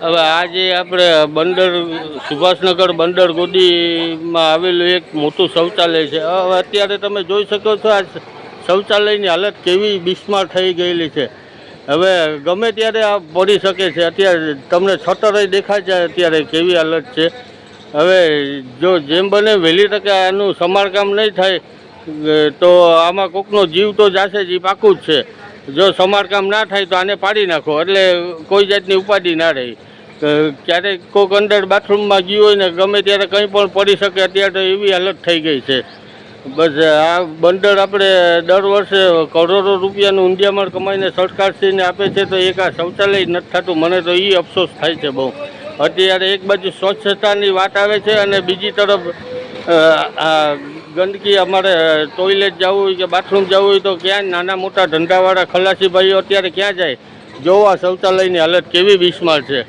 હવે આજે આપણે બંદર, સુભાષનગર બંદર ગોદીમાં આવેલું એક મોટું શૌચાલય છે. હવે અત્યારે તમે જોઈ શકો છો, આ શૌચાલયની હાલત કેવી બિસ્માર થઈ ગયેલી છે. હવે ગમે ત્યારે આ પડી શકે છે, અત્યારે તમને છતરે દેખાય છે અત્યારે કેવી હાલત છે. હવે જો જેમ બને વહેલી તકે આનું સમારકામ નહીં થાય તો આમાં કોકનો જીવ તો જાશે જ એ પાકું જ છે. જો સમારકામ ના થાય તો આને પાડી નાખો, એટલે કોઈ જાતની ઉપાધિ ના રહી. ક્યારેક કોઈક અંદર બાથરૂમમાં ગયું હોય ને ગમે ત્યારે કંઈ પણ પડી શકે અત્યારે તો એવી હાલત થઈ ગઈ છે. બસ આ બંદર આપણે દર વર્ષે કરોડો રૂપિયાનું ઊંધિયામણ કમાઈને સરકારશ્રીને આપે છે તો એક આ શૌચાલય નથી થતું. મને તો એ અફસોસ થાય છે બહુ. અત્યારે એક બાજુ સ્વચ્છતાની વાત આવે છે અને બીજી તરફ ગંદકી અમારે ટોયલેટ જવું હોય કે બાથરૂમ જવું હોય તો ક્યાં નાના મોટા ધંધાવાળા ખલાસી ભાઈઓ અત્યારે ક્યાં જાય? જોવા શૌચાલયની હાલત કેવી બિસ્માર છે.